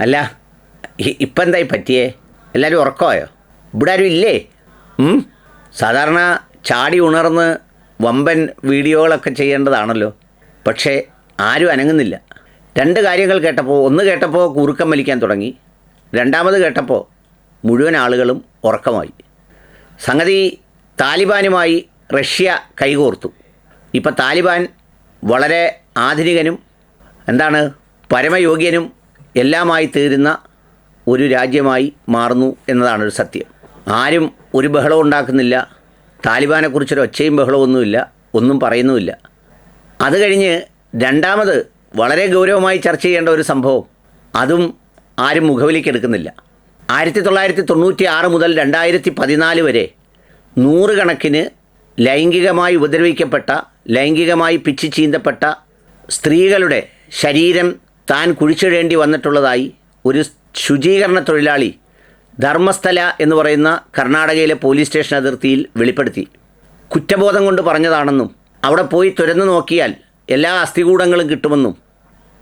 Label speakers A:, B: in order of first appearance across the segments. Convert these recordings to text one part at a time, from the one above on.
A: അല്ല ഇപ്പം എന്തായി പറ്റിയേ? എല്ലാവരും ഉറക്കമായോ? ഇവിടെ ആരും ഇല്ലേ? സാധാരണ ചാടി ഉണർന്ന് വമ്പൻ വീഡിയോകളൊക്കെ ചെയ്യേണ്ടതാണല്ലോ. പക്ഷേ ആരും അനങ്ങുന്നില്ല. രണ്ട് കാര്യങ്ങൾ കേട്ടപ്പോൾ ഒന്ന് കേട്ടപ്പോൾ കുറുക്കം വലിക്കാൻ തുടങ്ങി. രണ്ടാമത് കേട്ടപ്പോൾ മുഴുവൻ ആളുകളും ഉറക്കമായി. സംഗതി താലിബാനുമായി റഷ്യ കൈകോർത്തു. ഇപ്പം താലിബാൻ വളരെ ആധുനികനും എന്താണ് പരമയോഗ്യനും എല്ലാമായി തീരുന്ന ഒരു രാജ്യമായി മാറുന്നു എന്നതാണ് ഒരു സത്യം. ആരും ഒരു ബഹളം ഉണ്ടാക്കുന്നില്ല. താലിബാനെക്കുറിച്ചൊരു ഒച്ചയും ബഹളമൊന്നുമില്ല ഒന്നും പറയുന്നുമില്ല. അത് കഴിഞ്ഞ് രണ്ടാമത് വളരെ ഗൗരവമായി ചർച്ച ചെയ്യേണ്ട ഒരു സംഭവം. അതും ആരും മുഖവിലേക്ക് എടുക്കുന്നില്ല. ആയിരത്തി തൊള്ളായിരത്തി തൊണ്ണൂറ്റി ആറ് മുതൽ രണ്ടായിരത്തി പതിനാല് വരെ നൂറുകണക്കിന് ലൈംഗികമായി ഉപദ്രവിക്കപ്പെട്ട ലൈംഗികമായി പിച്ചു ചീന്തപ്പെട്ട സ്ത്രീകളുടെ ശരീരം താൻ കുഴിച്ചിടേണ്ടി വന്നിട്ടുള്ളതായി ഒരു ശുചീകരണ തൊഴിലാളി ധർമ്മസ്ഥല എന്ന് പറയുന്ന കർണാടകയിലെ പോലീസ് സ്റ്റേഷൻ അതിർത്തിയിൽ വെളിപ്പെടുത്തി. കുറ്റബോധം കൊണ്ട് പറഞ്ഞതാണെന്നും അവിടെ പോയി തുരന്നു നോക്കിയാൽ എല്ലാ അസ്ഥികൂടങ്ങളും കിട്ടുമെന്നും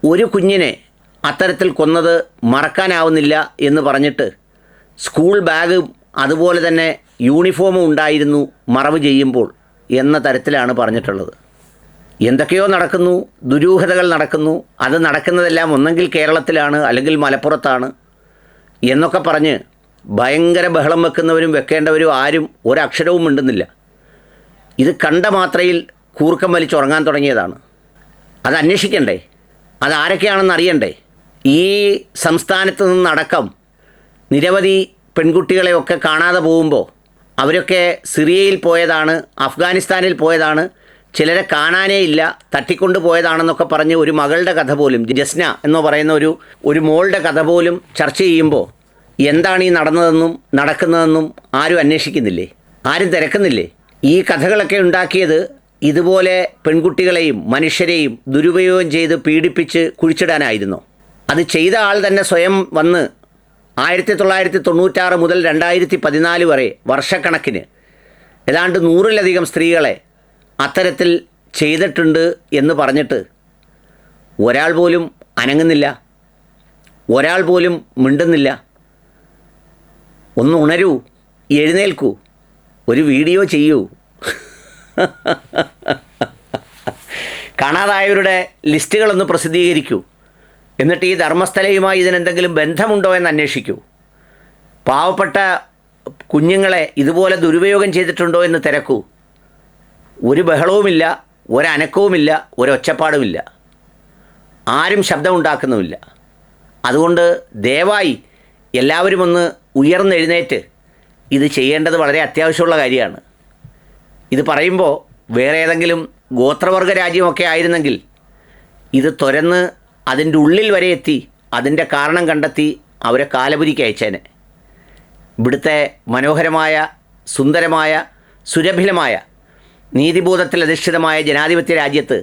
A: ഒരു കുഞ്ഞിനെ അത്തരത്തിൽ കൊന്നത് മറക്കാനാവുന്നില്ല എന്ന് പറഞ്ഞിട്ട് സ്കൂൾ ബാഗ് അതുപോലെ തന്നെ യൂണിഫോമും ഉണ്ടായിരുന്നു മറവ് ചെയ്യുമ്പോൾ എന്ന തരത്തിലാണ് പറഞ്ഞിട്ടുള്ളത്. എന്തൊക്കെയോ നടക്കുന്നു ദുരൂഹതകൾ നടക്കുന്നു. അത് നടക്കുന്നതെല്ലാം ഒന്നെങ്കിൽ കേരളത്തിലാണ് അല്ലെങ്കിൽ മലപ്പുറത്താണ് എന്നൊക്കെ പറഞ്ഞ് ഭയങ്കര ബഹളം വെക്കുന്നവരും വെക്കേണ്ടവരും ആരും ഒരക്ഷരവും മിണ്ടുന്നില്ല. ഇത് കണ്ട മാത്രയിൽ കൂർക്കം വലിച്ചുറങ്ങാൻ തുടങ്ങിയതാണ്. അത് അന്വേഷിക്കണ്ടേ? അത് ആരൊക്കെയാണെന്ന് അറിയണ്ടേ? ഈ സംസ്ഥാനത്ത് നിന്നടക്കം നിരവധി പെൺകുട്ടികളെയൊക്കെ കാണാതെ പോകുമ്പോൾ അവരൊക്കെ സിറിയയിൽ പോയതാണ് അഫ്ഗാനിസ്ഥാനിൽ പോയതാണ് ചിലരെ കാണാനേ ഇല്ല തട്ടിക്കൊണ്ടു പോയതാണെന്നൊക്കെ പറഞ്ഞ് ഒരു മകളുടെ കഥ പോലും ജസ്ന എന്ന് പറയുന്ന ഒരു ഒരു മോളുടെ കഥ പോലും ചർച്ച ചെയ്യുമ്പോൾ എന്താണ് ഈ നടന്നതെന്നും നടക്കുന്നതെന്നും ആരും അന്വേഷിക്കുന്നില്ലേ? ആരും തിരക്കുന്നില്ലേ? ഈ കഥകളൊക്കെ ഉണ്ടാക്കിയത് ഇതുപോലെ പെൺകുട്ടികളെയും മനുഷ്യരെയും ദുരുപയോഗം ചെയ്ത് പീഡിപ്പിച്ച് കുഴിച്ചിടാനായിരുന്നു? അത് ചെയ്ത ആൾ തന്നെ സ്വയം വന്ന് ആയിരത്തി തൊള്ളായിരത്തി തൊണ്ണൂറ്റാറ് മുതൽ രണ്ടായിരത്തി പതിനാല് വരെ വർഷക്കണക്കിന് ഏതാണ്ട് നൂറിലധികം സ്ത്രീകളെ അത്തരത്തിൽ ചെയ്തിട്ടുണ്ട് എന്ന് പറഞ്ഞിട്ട് ഒരാൾ പോലും അനങ്ങുന്നില്ല. ഒരാൾ പോലും മിണ്ടുന്നില്ല. ഒന്ന് ഉണരൂ എഴുന്നേൽക്കൂ ഒരു വീഡിയോ ചെയ്യൂ. കാണാതായവരുടെ ലിസ്റ്റുകളൊന്ന് പ്രസിദ്ധീകരിക്കൂ. എന്നിട്ട് ഈ ധർമ്മസ്ഥലയുമായി ഇതിനെന്തെങ്കിലും ബന്ധമുണ്ടോ എന്ന് അന്വേഷിക്കൂ. പാവപ്പെട്ട കുഞ്ഞുങ്ങളെ ഇതുപോലെ ദുരുപയോഗം ചെയ്തിട്ടുണ്ടോ എന്ന് തിരക്കൂ. ഒരു ബഹളവുമില്ല ഒരനക്കവുമില്ല ഒരൊച്ചപ്പാടുമില്ല. ആരും ശബ്ദമുണ്ടാക്കുന്നുമില്ല. അതുകൊണ്ട് ദയവായി എല്ലാവരും ഒന്ന് ഉയർന്നെഴുന്നേറ്റ് ഇത് ചെയ്യേണ്ടത് വളരെ അത്യാവശ്യമുള്ള കാര്യമാണ്. ഇത് പറയുമ്പോൾ വേറെ ഏതെങ്കിലും ഗോത്രവർഗ രാജ്യമൊക്കെ ആയിരുന്നെങ്കിൽ ഇത് തുരന്ന് അതിന്റെ ഉള്ളിൽ വരെ എത്തി അതിന്റെ കാരണം കണ്ടെത്തി അവരെ കാലപുരിക്ക് അയച്ചേനെ. ഇവിടുത്തെ മനോഹരമായ സുന്ദരമായ സുരഭിലമായ നീതിബോധത്തിൽ അധിഷ്ഠിതമായ ജനാധിപത്യ രാജ്യത്ത്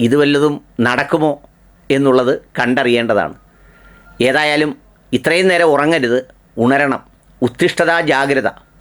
A: ഇത് വല്ലതും നടക്കുമോ എന്നുള്ളത് കണ്ടറിയേണ്ടതാണ്. ഏതായാലും ഇത്രയും നേരം ഉറങ്ങരുത്. ഉണരണം. ഉത്തിഷ്ഠത ജാഗ്രത.